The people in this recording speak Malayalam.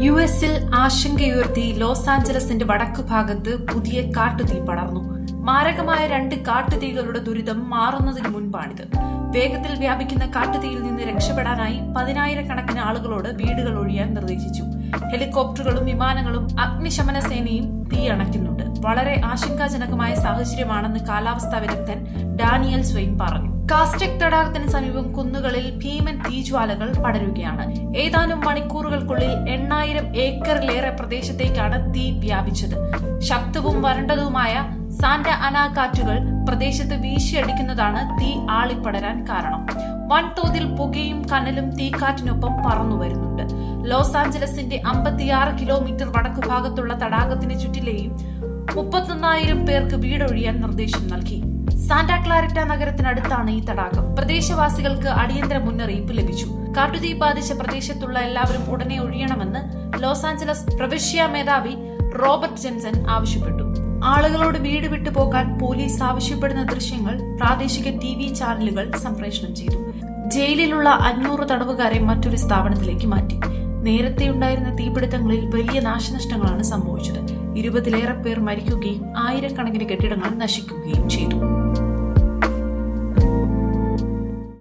യു എസിൽ ആശങ്കയുയർത്തി ലോസ് ആഞ്ചലസിന്റെ വടക്കു ഭാഗത്ത് പുതിയ കാട്ടുതീ പടർന്നു. മാരകമായ രണ്ട് കാട്ടുതീകളുടെ ദുരിതം മാറുന്നതിന് മുൻപാണിത്. വേഗത്തിൽ വ്യാപിക്കുന്ന കാട്ടുതീയിൽ നിന്ന് രക്ഷപ്പെടാനായി പതിനായിരക്കണക്കിന് ആളുകളോട് വീടുകൾ ഒഴിയാൻ നിർദ്ദേശിച്ചു. ഹെലികോപ്റ്ററുകളും വിമാനങ്ങളും അഗ്നിശമന സേനയും തീ അണയ്ക്കുന്നുണ്ട്. വളരെ ആശങ്കാജനകമായ സാഹചര്യമാണെന്ന് കാലാവസ്ഥാ വിദഗ്ധൻ ഡാനിയൽ സ്വയം പറഞ്ഞു. കാസ്റ്റെക് തടാകത്തിന് സമീപം കുന്നുകളിൽ ഭീമൻ തീജ്വാലകൾ പടരുകയാണ്. ഏതാനും മണിക്കൂറുകൾക്കുള്ളിൽ എണ്ണായിരം ഏക്കറിലേറെ പ്രദേശത്തേക്കാണ് തീ വ്യാപിച്ചത്. ശക്തവും വരണ്ടതുമായ സാന്റ അന കാറ്റുകൾ പ്രദേശത്ത് വീശിയടിക്കുന്നതാണ് തീ ആളിപ്പടരാൻ കാരണം. വൻതോതിൽ പുകയും കനലും തീക്കാറ്റിനൊപ്പം പറന്നു വരുന്നുണ്ട് ലോസ് ആഞ്ചലസിന്റെ അമ്പത്തിയാറ് കിലോമീറ്റർ വടക്കു ഭാഗത്തുള്ള തടാകത്തിന് ചുറ്റിലെയും മുപ്പത്തൊന്നായിരം പേർക്ക് വീടൊഴിയാൻ നിർദ്ദേശം നൽകി. സാന്റാ ക്ലാരിറ്റ നഗരത്തിനടുത്താണ് ഈ തടാകം. പ്രദേശവാസികൾക്ക് അടിയന്തര മുന്നറിയിപ്പ് ലഭിച്ചു. കാട്ടുതീ ബാധിച്ച പ്രദേശത്തുള്ള എല്ലാവരും ഉടനെ ഒഴിയണമെന്ന് ലോസ് ആഞ്ചലസ് പ്രവിശ്യ മേധാവി റോബർട്ട് ജെൻസൺ ആവശ്യപ്പെട്ടു. ആളുകളോട് വീട് വിട്ടു പോകാൻ പോലീസ് ആവശ്യപ്പെടുന്ന ദൃശ്യങ്ങൾ പ്രാദേശിക ടി വി ചാനലുകൾ സംപ്രേഷണം ചെയ്തു. ജയിലിലുള്ള അഞ്ഞൂറ് തടവുകാരെ മറ്റൊരു സ്ഥാപനത്തിലേക്ക് മാറ്റി. നേരത്തെ ഉണ്ടായിരുന്ന തീപിടുത്തങ്ങളിൽ വലിയ നാശനഷ്ടങ്ങളാണ് സംഭവിച്ചത്. ഇരുപതിലേറെ പേർ മരിക്കുകയും ആയിരക്കണക്കിന് കെട്ടിടങ്ങൾ നശിക്കുകയും ചെയ്തു.